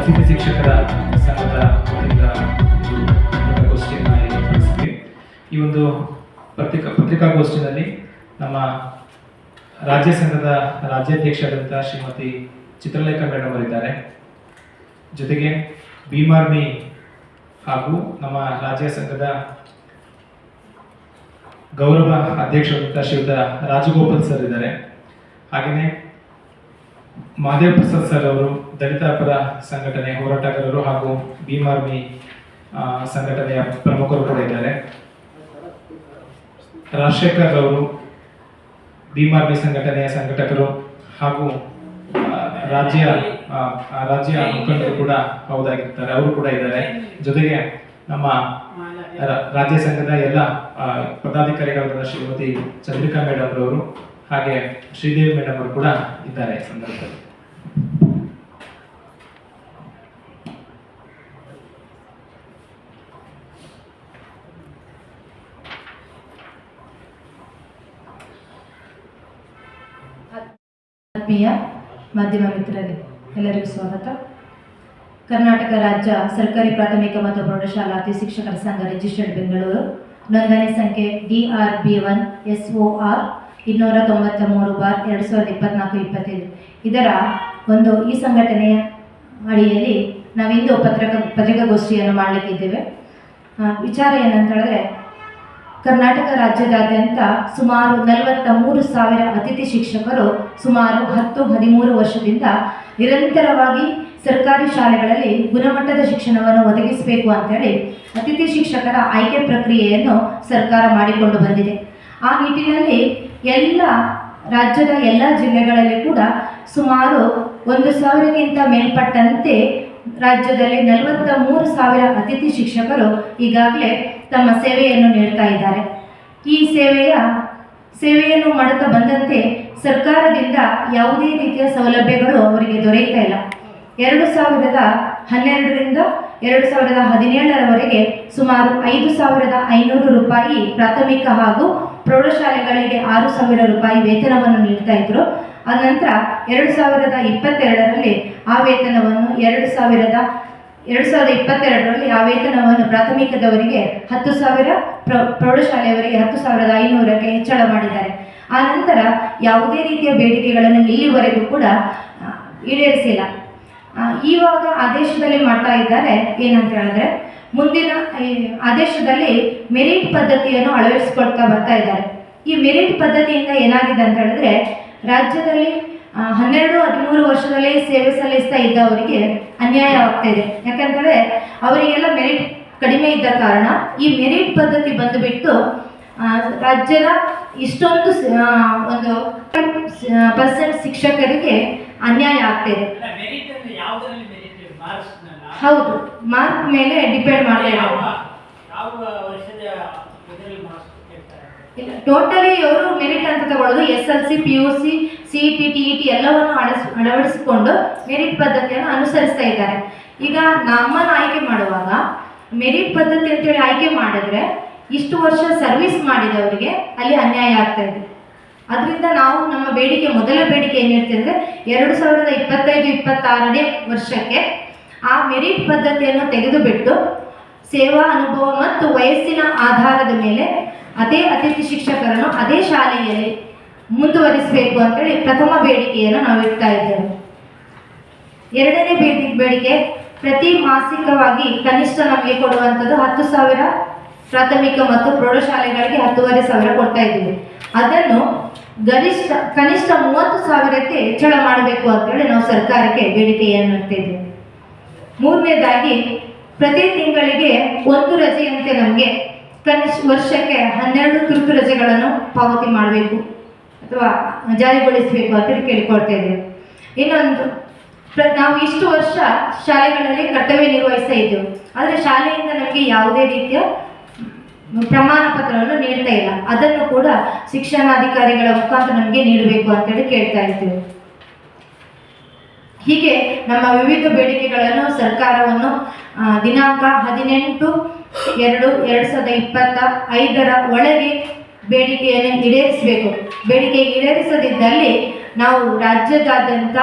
ಅತಿಥಿ ಶಿಕ್ಷಕರ ಸಂಘದ ವತಿಯಿಂದ ಪತ್ರಿಕಾಗೋಷ್ಠಿಯನ್ನು ಏರ್ಪಡಿಸಿದ್ವಿ ಈ ಒಂದು ಪತ್ರಿಕಾ ಪತ್ರಿಕಾಗೋಷ್ಠಿಯಲ್ಲಿ ನಮ್ಮ ರಾಜ್ಯ ಸಂಘದ ರಾಜ್ಯಾಧ್ಯಕ್ಷರಾದಂಥ ಶ್ರೀಮತಿ ಚಿತ್ರಲೇಖಾ ಮೇಡಮ್ ಅವರಿದ್ದಾರೆ. ಜೊತೆಗೆ ಭೀಮಾರ್ಮಿ ಹಾಗೂ ನಮ್ಮ ರಾಜ್ಯ ಸಂಘದ ಗೌರವ ಅಧ್ಯಕ್ಷರಾದಂಥ ಶ್ರೀಯುತ ರಾಜಗೋಪಾಲ್ ಸರ್ ಇದ್ದಾರೆ. ಹಾಗೆಯೇ ಮಹಾದೇವ್ ಪ್ರಸಾದ್ ಸರ್ ಅವರು ದಲಿತ ಪರ ಸಂಘಟನೆ ಹೋರಾಟಗಾರರು ಹಾಗೂ ಭೀಮಾರ್ಮಿ ಸಂಘಟನೆಯ ಪ್ರಮುಖರು ಕೂಡ ಇದ್ದಾರೆ. ರಾಜಶೇಖರ್ ಅವರು ಭೀಮಾರ್ಮಿ ಸಂಘಟನೆಯ ಸಂಘಟಕರು ಹಾಗೂ ರಾಜ್ಯ ರಾಜ್ಯ ಮುಖಂಡರು ಕೂಡ ಹೌದಾಗಿರ್ತಾರೆ. ಅವರು ಕೂಡ ಇದ್ದಾರೆ. ಜೊತೆಗೆ ನಮ್ಮ ರಾಜ್ಯ ಸಂಘದ ಎಲ್ಲ ಪದಾಧಿಕಾರಿಗಳಾದ ಶ್ರೀಮತಿ ಚಂದ್ರಿಕಾ ಮೇಡಮ್ ಅವರು ಹಾಗೆ ಶ್ರೀದೇವಿ ಮೇಡಮ್ ಅವರು ಕೂಡ ಇದ್ದಾರೆ ಸಂದರ್ಭದಲ್ಲಿ. ಆತ್ಮೀಯ ಮಾಧ್ಯಮ ಮಿತ್ರರೇ, ಎಲ್ಲರಿಗೂ ಸ್ವಾಗತ. ಕರ್ನಾಟಕ ರಾಜ್ಯ ಸರ್ಕಾರಿ ಪ್ರಾಥಮಿಕ ಮತ್ತು ಪ್ರೌಢಶಾಲಾ ಶಿಕ್ಷಕರ ಸಂಘ ರಿಜಿಸ್ಟರ್ಡ್ ಬೆಂಗಳೂರು. ನೋಂದಣಿ ಸಂಖ್ಯೆ D R B one S O R ಇನ್ನೂರ ತೊಂಬತ್ತ ಮೂರು ಬಾರ್ ಎರಡು ಸಾವಿರದ ಇಪ್ಪತ್ನಾಲ್ಕು ಇಪ್ಪತ್ತೈದು. ಇದರ ಒಂದು ಈ ಸಂಘಟನೆಯ ಅಡಿಯಲ್ಲಿ ನಾವಿಂದು ಪತ್ರಿಕ ಪತ್ರಿಕಾಗೋಷ್ಠಿಯನ್ನು ಮಾಡಲಿಕ್ಕಿದ್ದೇವೆ. ವಿಚಾರ ಏನಂತ ಹೇಳಿದ್ರೆ, ಕರ್ನಾಟಕ ರಾಜ್ಯದಾದ್ಯಂತ ಸುಮಾರು ನಲವತ್ತ ಮೂರು ಸಾವಿರ ಅತಿಥಿ ಶಿಕ್ಷಕರು ಸುಮಾರು ಹತ್ತು ಹದಿಮೂರು ವರ್ಷದಿಂದ ನಿರಂತರವಾಗಿ ಸರ್ಕಾರಿ ಶಾಲೆಗಳಲ್ಲಿ ಗುಣಮಟ್ಟದ ಶಿಕ್ಷಣವನ್ನು ಒದಗಿಸಬೇಕು ಅಂತೇಳಿ ಅತಿಥಿ ಶಿಕ್ಷಕರ ಆಯ್ಕೆ ಪ್ರಕ್ರಿಯೆಯನ್ನು ಸರ್ಕಾರ ಮಾಡಿಕೊಂಡು ಬಂದಿದೆ. ಆ ನಿಟ್ಟಿನಲ್ಲಿ ಎಲ್ಲ ರಾಜ್ಯದ ಎಲ್ಲ ಜಿಲ್ಲೆಗಳಲ್ಲಿ ಕೂಡ ಸುಮಾರು ಒಂದು ಸಾವಿರಕ್ಕಿಂತ ಮೇಲ್ಪಟ್ಟಂತೆ ರಾಜ್ಯದಲ್ಲಿ ನಲವತ್ತ ಮೂರು ಸಾವಿರ ಅತಿಥಿ ಶಿಕ್ಷಕರು ಈಗಾಗಲೇ ತಮ್ಮ ಸೇವೆಯನ್ನು ನೀಡ್ತಾ ಇದ್ದಾರೆ. ಈ ಸೇವೆಯ, ಸೇವೆಯನ್ನು ಮಾಡುತ್ತಾ ಬಂದಂತೆ ಸರ್ಕಾರದಿಂದ ಯಾವುದೇ ರೀತಿಯ ಸೌಲಭ್ಯಗಳು ಅವರಿಗೆ ದೊರೆಯುತ್ತಾ ಇಲ್ಲ. ಎರಡು ಸಾವಿರದ ಹನ್ನೆರಡರಿಂದ ಎರಡು ಸಾವಿರದ ಹದಿನೇಳರವರೆಗೆ ಸುಮಾರು ಐದು ಸಾವಿರದ ಐನೂರು ರೂಪಾಯಿ ಪ್ರಾಥಮಿಕ ಹಾಗೂ ಪ್ರೌಢಶಾಲೆಗಳಿಗೆ ಆರು ಸಾವಿರ ರೂಪಾಯಿ ವೇತನವನ್ನು ನೀಡ್ತಾ ಇದ್ರು. ಅನಂತರ ಎರಡು ಸಾವಿರದ ಇಪ್ಪತ್ತೆರಡರಲ್ಲಿ ಆ ವೇತನವನ್ನು ಎರಡು ಸಾವಿರದ ಎರಡು ಸಾವಿರದ ಇಪ್ಪತ್ತೆರಡರಲ್ಲಿ ಆ ವೇತನವನ್ನು ಪ್ರಾಥಮಿಕದವರಿಗೆ ಹತ್ತು ಸಾವಿರ, ಪ್ರ, ಪ್ರೌಢಶಾಲೆಯವರಿಗೆ ಹತ್ತು ಸಾವಿರದ ಐನೂರಕ್ಕೆ ಹೆಚ್ಚಳ ಮಾಡಿದ್ದಾರೆ. ಆ ನಂತರ ಯಾವುದೇ ರೀತಿಯ ಬೇಡಿಕೆಗಳನ್ನು ಇಲ್ಲಿವರೆಗೂ ಕೂಡ ಈಡೇರಿಸಿಲ್ಲ. ಇವಾಗ ಆದೇಶದಲ್ಲಿ ಮಾಡ್ತಾ ಇದ್ದಾರೆ, ಏನಂತ ಹೇಳಿದ್ರೆ, ಮುಂದಿನ ಆದೇಶದಲ್ಲಿ ಮೆರಿಟ್ ಪದ್ಧತಿಯನ್ನು ಅಳವಡಿಸಿಕೊಳ್ತಾ ಬರ್ತಾ ಇದ್ದಾರೆ. ಈ ಮೆರಿಟ್ ಪದ್ಧತಿಯಿಂದ ಏನಾಗಿದೆ ಅಂತ ಹೇಳಿದ್ರೆ ರಾಜ್ಯದಲ್ಲಿ ಹನ್ನೆರಡು ಹದಿಮೂರು ವರ್ಷದಲ್ಲಿ ಸೇವೆ ಸಲ್ಲಿಸ್ತಾ ಇದ್ದವರಿಗೆ ಅನ್ಯಾಯವಾಗ್ತಾ ಇದೆ. ಯಾಕಂತಂದರೆ ಅವರಿಗೆಲ್ಲ ಮೆರಿಟ್ ಕಡಿಮೆ ಇದ್ದ ಕಾರಣ ಈ ಮೆರಿಟ್ ಪದ್ಧತಿ ಬಂದುಬಿಟ್ಟು ರಾಜ್ಯದ ಇಷ್ಟೊಂದು ಒಂದು ಪರ್ಸೆಂಟ್ ಶಿಕ್ಷಕರಿಗೆ ಅನ್ಯಾಯ ಆಗ್ತಾ ಇದೆ. ಹೌದು. ಮಾರ್ಕ್ ಮೇಲೆ ಡಿಪೆಂಡ್ ಮಾಡ್ತಾ ಟೋಟಲಿ ಅವರು ಮೆರಿಟ್ ಅಂತ ತಗೊಳ್ಳೋದು S L C P U C C T T E T ಎಲ್ಲವನ್ನು ಅಳಸ್, ಅಳವಡಿಸಿಕೊಂಡು ಮೆರಿಟ್ ಪದ್ಧತಿಯನ್ನು ಅನುಸರಿಸ್ತಾ ಇದ್ದಾರೆ. ಈಗ ನಮ್ಮನ್ನು ಆಯ್ಕೆ ಮಾಡುವಾಗ ಮೆರಿಟ್ ಪದ್ಧತಿ ಅಂತೇಳಿ ಆಯ್ಕೆ ಮಾಡಿದ್ರೆ ಇಷ್ಟು ವರ್ಷ ಸರ್ವಿಸ್ ಮಾಡಿದವರಿಗೆ ಅಲ್ಲಿ ಅನ್ಯಾಯ ಆಗ್ತಾ ಇದೆ. ಅದರಿಂದ ನಾವು ನಮ್ಮ ಬೇಡಿಕೆ, ಮೊದಲ ಬೇಡಿಕೆ ಏನಿರ್ತೀವಿ ಅಂದರೆ ಎರಡು ಸಾವಿರದ ಇಪ್ಪತ್ತೈದು, ಇಪ್ಪತ್ತಾರನೇ ವರ್ಷಕ್ಕೆ ಆ ಮೆರಿಟ್ ಪದ್ಧತಿಯನ್ನು ತೆಗೆದುಬಿಟ್ಟು ಸೇವಾ ಅನುಭವ ಮತ್ತು ವಯಸ್ಸಿನ ಆಧಾರದ ಮೇಲೆ ಅದೇ ಅತಿಥಿ ಶಿಕ್ಷಕರನ್ನು ಅದೇ ಶಾಲೆಯಲ್ಲಿ ಮುಂದುವರಿಸಬೇಕು ಅಂತೇಳಿ ಪ್ರಥಮ ಬೇಡಿಕೆಯನ್ನು ನಾವು ಇಡ್ತಾ ಇದ್ದೇವೆ. ಎರಡನೇ ಬೇಡಿ, ಬೇಡಿಕೆ, ಪ್ರತಿ ಮಾಸಿಕವಾಗಿ ಕನಿಷ್ಠ ನಮಗೆ ಕೊಡುವಂಥದ್ದು ಹತ್ತು ಸಾವಿರ ಪ್ರಾಥಮಿಕ ಮತ್ತು ಪ್ರೌಢಶಾಲೆಗಳಿಗೆ ಹತ್ತುವರೆ ಸಾವಿರ ಕೊಡ್ತಾ ಇದ್ದೀವಿ. ಅದನ್ನು ಗರಿಷ್ಠ, ಕನಿಷ್ಠ ಮೂವತ್ತು ಸಾವಿರಕ್ಕೆ ಹೆಚ್ಚಳ ಮಾಡಬೇಕು ಅಂತೇಳಿ ನಾವು ಸರ್ಕಾರಕ್ಕೆ ಬೇಡಿಕೆಯನ್ನು ಇಡ್ತಾ ಇದ್ದೇವೆ ಮೂರನೇದಾಗಿ ಪ್ರತಿ ತಿಂಗಳಿಗೆ ಒಂದು ರಜೆಯಂತೆ ನಮಗೆ ಕನಿಷ್ಠ ವರ್ಷಕ್ಕೆ ಹನ್ನೆರಡು ತುರ್ತು ರಜೆಗಳನ್ನು ಪಾವತಿ ಮಾಡಬೇಕು ಅಥವಾ ಜಾರಿಗೊಳಿಸಬೇಕು ಅಂತ ಕೇಳಿಕೊಳ್ತಾ ಇದ್ದೇವೆ. ಇನ್ನೊಂದು ನಾವು ಇಷ್ಟು ವರ್ಷ ಶಾಲೆಗಳಲ್ಲಿ ಕರ್ತವ್ಯ ನಿರ್ವಹಿಸ್ತಾ ಇದ್ದೆವು. ಆದರೆ ಶಾಲೆಯಿಂದ ನಮಗೆ ಯಾವುದೇ ರೀತಿಯ ಪ್ರಮಾಣ ಪತ್ರವನ್ನು ನೀಡ್ತಾ ಇಲ್ಲ. ಅದನ್ನು ಕೂಡ ಶಿಕ್ಷಣಾಧಿಕಾರಿಗಳ ಮುಖಾಂತರ ನಮಗೆ ನೀಡಬೇಕು ಅಂತೇಳಿ ಕೇಳ್ತಾ ಇದ್ದೇವೆ. ಹೀಗೆ ನಮ್ಮ ವಿವಿಧ ಬೇಡಿಕೆಗಳನ್ನು ಸರ್ಕಾರವನ್ನು ದಿನಾಂಕ ಹದಿನೆಂಟು ಎರಡು ಎರಡು ಸಾವಿರದ ಇಪ್ಪತ್ತ ಐದರ ಒಳಗೆ ಬೇಡಿಕೆಯನ್ನು ಈಡೇರಿಸಬೇಕು. ಬೇಡಿಕೆ ಈಡೇರಿಸದಿದ್ದಲ್ಲಿ ನಾವು ರಾಜ್ಯದಾದ್ಯಂತ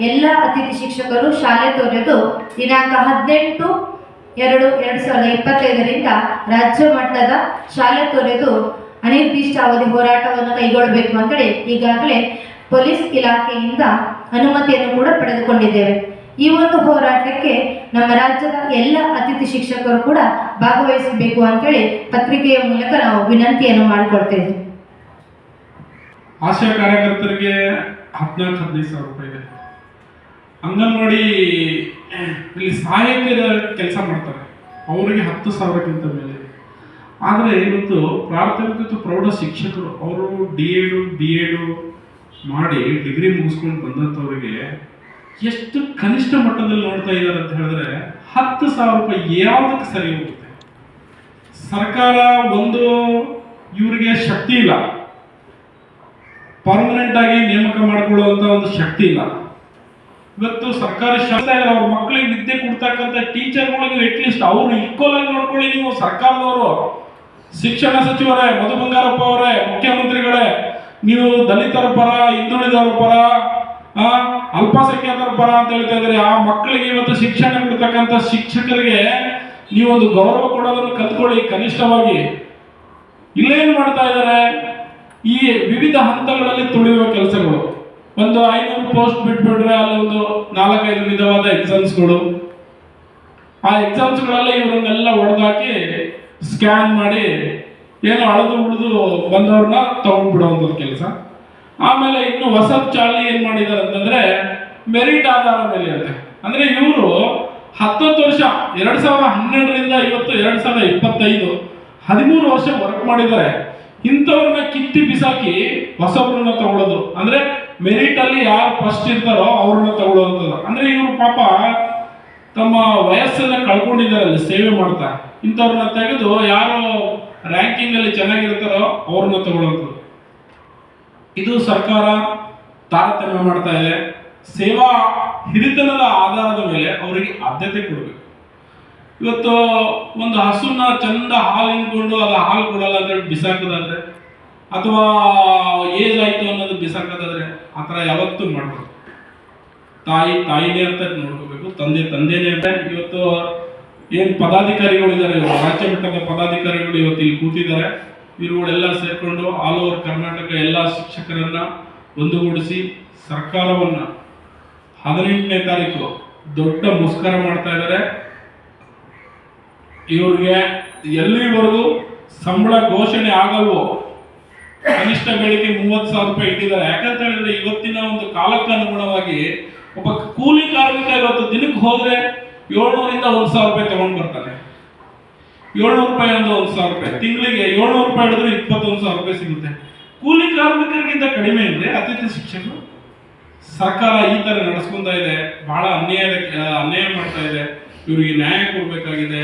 ಎಲ್ಲ ಅತಿಥಿ ಶಿಕ್ಷಕರು ಶಾಲೆ ತೊರೆದು ದಿನಾಂಕ ಹದಿನೆಂಟು ಎರಡು ಎರಡು ಸಾವಿರದ ಇಪ್ಪತ್ತೈದರಿಂದ ರಾಜ್ಯ ಮಟ್ಟದ ಶಾಲೆ ತೊರೆದು ಅನಿರ್ದಿಷ್ಟ ಅವಧಿ ಹೋರಾಟವನ್ನು ಕೈಗೊಳ್ಳಬೇಕು ಅಂತೇಳಿ ಈಗಾಗಲೇ ಪೊಲೀಸ್ ಇಲಾಖೆಯಿಂದ ಅನುಮತಿಯನ್ನು ಕೂಡ ಪಡೆದುಕೊಂಡಿದ್ದೇವೆ. ಈ ಒಂದು ಹೋರಾಟಕ್ಕೆ ನಮ್ಮ ರಾಜ್ಯದ ಎಲ್ಲ ಅತಿಥಿ ಶಿಕ್ಷಕರು ಕೂಡ ಭಾಗವಹಿಸಬೇಕು ಅಂತೇಳಿ ಪತ್ರಿಕೆಯ ಮೂಲಕ ನಾವು ವಿನಂತಿಯನ್ನು ಮಾಡಿಕೊಡ್ತೇವೆ ಆಶಾ ಕಾರ್ಯಕರ್ತರಿಗೆ ಹದಿನಾಲ್ಕು, ಹದಿನೈದು ಸಾವಿರ ರೂಪಾಯಿ ಇದೆ. ಅಂಗನವಾಡಿ, ಇಲ್ಲಿ ಸಹಾಯಕರ ಕೆಲಸ ಮಾಡ್ತಾರೆ. ಅವರಿಗೆ ಹತ್ತು ಸಾವಿರಕ್ಕಿಂತ ಮೇಲೆ. ಆದರೆ ಇವತ್ತು ಪ್ರಾಥಮಿಕ ಪ್ರೌಢ ಶಿಕ್ಷಕರು, ಅವರು ಡಿ ಎಡು ಬಿ ಎಡು ಮಾಡಿ ಡಿಗ್ರಿ ಮುಗಿಸ್ಕೊಂಡು ಬಂದಂಥವ್ರಿಗೆ ಎಷ್ಟು ಕನಿಷ್ಠ ಮಟ್ಟದಲ್ಲಿ ನೋಡ್ತಾ ಇದ್ದಾರೆ ಅಂತ ಹೇಳಿದ್ರೆ ಹತ್ತು ಸಾವಿರ ರೂಪಾಯಿ ಯಾವುದಕ್ಕೆ ಸರಿ ಹೋಗುತ್ತೆ? ಸರ್ಕಾರ ಒಂದು ಇವರಿಗೆ ಶಕ್ತಿ ಇಲ್ಲ. ಪರ್ಮನೆಂಟ್ ಆಗಿ ನೇಮಕ ಮಾಡಿಕೊಳ್ಳುವಂತ ಒಂದು ಶಕ್ತಿ ಇಲ್ಲ. ಇವತ್ತು ಸರ್ಕಾರಿ ಶಾಲೆ ಅವ್ರ ಮಕ್ಕಳಿಗೆ ವಿದ್ಯೆ ಕೊಡ್ತಕ್ಕಂಥ ಟೀಚರ್ಗಳಿಗೆ ಅಟ್ಲೀಸ್ಟ್ ಅವ್ರು ಈಕ್ವಲ್ ಆಗಿ ನೋಡ್ಕೊಳ್ಳಿ ನೀವು ಸರ್ಕಾರದವರು. ಶಿಕ್ಷಣ ಸಚಿವರೇ, ಮಧು ಬಂಗಾರಪ್ಪ ಅವರೇ, ಮುಖ್ಯಮಂತ್ರಿಗಳೇ ನೀವು ದಲಿತರ ಪರ, ಹಿಂದುಳಿದವರ ಪರ ಅಲ್ಪಸಂಖ್ಯಾತರ ಪರ ಅಂತ ಹೇಳ್ತಾ ಇದ್ರೆ ಆ ಮಕ್ಕಳಿಗೆ ಇವತ್ತು ಶಿಕ್ಷಣ ಕೊಡ್ತಕ್ಕಂಥ ಶಿಕ್ಷಕರಿಗೆ ನೀವೊಂದು ಗೌರವ ಕೊಡೋದನ್ನು ಕಲ್ತ್ಕೊಳ್ಳಿ ಕನಿಷ್ಠವಾಗಿ. ಇಲ್ಲೇನು ಮಾಡ್ತಾ ಇದ್ದಾರೆ? ಈ ವಿವಿಧ ಹಂತಗಳಲ್ಲಿ ತುಳಿಯುವ ಕೆಲಸಗಳು. ಒಂದು ಐನೂರು ಪೋಸ್ಟ್ ಬಿಟ್ಬಿಟ್ರೆ ಅಲ್ಲೊಂದು ನಾಲ್ಕೈದು ವಿಧವಾದ ಎಕ್ಸಾಮ್ಸ್ಗಳು. ಆ ಎಕ್ಸಾಮ್ಸ್ಗಳಲ್ಲಿ ಇವರನ್ನೆಲ್ಲ ಹೊಡೆದಾಕಿ ಸ್ಕ್ಯಾನ್ ಮಾಡಿ ಏನೋ ಅಳದು ಉಳಿದು ಬಂದವ್ರನ್ನ ತಗೊಂಡ್ಬಿಡುವಂಥದ್ದು ಕೆಲಸ. ಆಮೇಲೆ ಇನ್ನು ಹೊಸ ಚಾಳಿ ಏನ್ ಮಾಡಿದ್ದಾರೆ ಅಂತಂದ್ರೆ ಮೆರಿಟ್ ಆಧಾರ ಮೇಲೆ ಅಂತೆ ಅಂದ್ರೆ ಇವರು ಹತ್ತೊಂದು ವರ್ಷ, ಎರಡ್ ಸಾವಿರದ ಹನ್ನೆರಡರಿಂದ ಇವತ್ತು ಎರಡ್ ಸಾವಿರದ ಇಪ್ಪತ್ತೈದು ಹದಿಮೂರು ವರ್ಷ ವರ್ಕ್ ಮಾಡಿದ್ದಾರೆ. ಇಂಥವ್ರನ್ನ ಕಿತ್ತಿ ಬಿಸಾಕಿ ಹೊಸಬ್ರನ್ನ ತಗೊಳ್ಳೋದು ಅಂದ್ರೆ ಮೆರಿಟ್ ಅಲ್ಲಿ ಯಾರು ಫಸ್ಟ್ ಇರ್ತಾರೋ ಅವ್ರನ್ನ ತಗೊಳ್ಳುವಂಥದ್ದು ಅಂದ್ರೆ ಇವರು ಪಾಪ ತಮ್ಮ ವಯಸ್ಸನ್ನ ಕಳ್ಕೊಂಡಿದ್ದಾರೆ ಅಲ್ಲಿ ಸೇವೆ ಮಾಡ್ತಾ. ಇಂಥವ್ರನ್ನ ತೆಗೆದು ಯಾರು ರ್ಯಾಂಕಿಂಗ್ ಅಲ್ಲಿ ಚೆನ್ನಾಗಿರ್ತಾರೋ ಅವ್ರನ್ನ ತಗೊಳ್ಳೋದು ಇದು ಸರ್ಕಾರ ತಾರತಮ್ಯ ಮಾಡ್ತಾ ಇದೆ. ಸೇವಾ ಹಿರಿತನದ ಆಧಾರದ ಮೇಲೆ ಅವರಿಗೆ ಆದ್ಯತೆ ಕೊಡಬೇಕು. ಇವತ್ತು ಒಂದು ಹಸುನ ಚಂದ ಹಾಲು ಹಿಂಡ್ಕೊಂಡು ಅದು ಹಾಲು ಕೊಡಲ್ಲ ಹೇಳಿ ಬಿಸಾಕೋದಾದ್ರೆ, ಅಥವಾ ಏಜ್ ಆಯ್ತು ಅನ್ನೋದು ಬಿಸಾಕೋದಾದ್ರೆ ಆ ಥರ ಯಾವತ್ತೂ ಮಾಡಬೇಕು ತಾಯಿ, ತಾಯಿನೇ ಅಂತ ನೋಡ್ಕೋಬೇಕು, ತಂದೆ, ತಂದೆನೇ ಅಂತ. ಇವತ್ತು ಏನು ಪದಾಧಿಕಾರಿಗಳು ಇದ್ದಾರೆ ರಾಜ್ಯ ಮಟ್ಟದ ಪದಾಧಿಕಾರಿಗಳು ಇವತ್ತು ಇಲ್ಲಿ ಕೂತಿದ್ದಾರೆ. ಇವುಗಳೆಲ್ಲ ಸೇರ್ಕೊಂಡು ಆಲ್ ಓವರ್ ಕರ್ನಾಟಕ ಎಲ್ಲ ಶಿಕ್ಷಕರನ್ನ ಒಂದುಗೂಡಿಸಿ ಸರ್ಕಾರವನ್ನ ಹದಿನೆಂಟನೇ ತಾರೀಕು ದೊಡ್ಡ ಮುಸ್ಕರ ಮಾಡ್ತಾ ಇದ್ದಾರೆ. ಇವ್ರಿಗೆ ಎಲ್ಲಿವರೆಗೂ ಸಂಬಳ ಘೋಷಣೆ ಆಗಲ್ವೋ ಕನಿಷ್ಠ ಬೆಳಿಗ್ಗೆ ಮೂವತ್ತು ಸಾವಿರ ರೂಪಾಯಿ ಇಟ್ಟಿದ್ದಾರೆ. ಯಾಕಂತ ಹೇಳಿದ್ರೆ ಇವತ್ತಿನ ಒಂದು ಕಾಲಕ್ಕೆ ಅನುಗುಣವಾಗಿ ಒಬ್ಬ ಕೂಲಿ ಕಾರ್ಮಿಕ ಇವತ್ತು ದಿನಕ್ಕೆ ಹೋದ್ರೆ ಏಳ್ನೂರಿಂದ ಒಂದ್ ಸಾವಿರ ರೂಪಾಯಿ ತಗೊಂಡ್ ಬರ್ತಾನೆ. ಏಳ್ನೂರು ರೂಪಾಯಿ ಅಂದ್ರೆ ಒಂದ್ ಸಾವಿರ ರೂಪಾಯಿ. ತಿಂಗಳಿಗೆ ಏಳ್ನೂರು ರೂಪಾಯಿ ಹಿಡಿದ್ರೆ ಇಪ್ಪತ್ತೊಂದು ಸಾವಿರ ರೂಪಾಯಿ ಸಿಗುತ್ತೆ. ಕೂಲಿ ಕಾರ್ಮಿಕರಿಗಿಂತ ಕಡಿಮೆ ಅಂದ್ರೆ ಅತಿಥಿ ಶಿಕ್ಷಕರು? ಸರ್ಕಾರ ಈ ತರ ನಡೆಸ್ಕೊಂತ ಇದೆ. ಬಹಳ ಅನ್ಯಾಯ ಅನ್ಯಾಯ ಮಾಡ್ತಾ ಇದೆ. ಇವರಿಗೆ ನ್ಯಾಯ ಕೊಡ್ಬೇಕಾಗಿದೆ.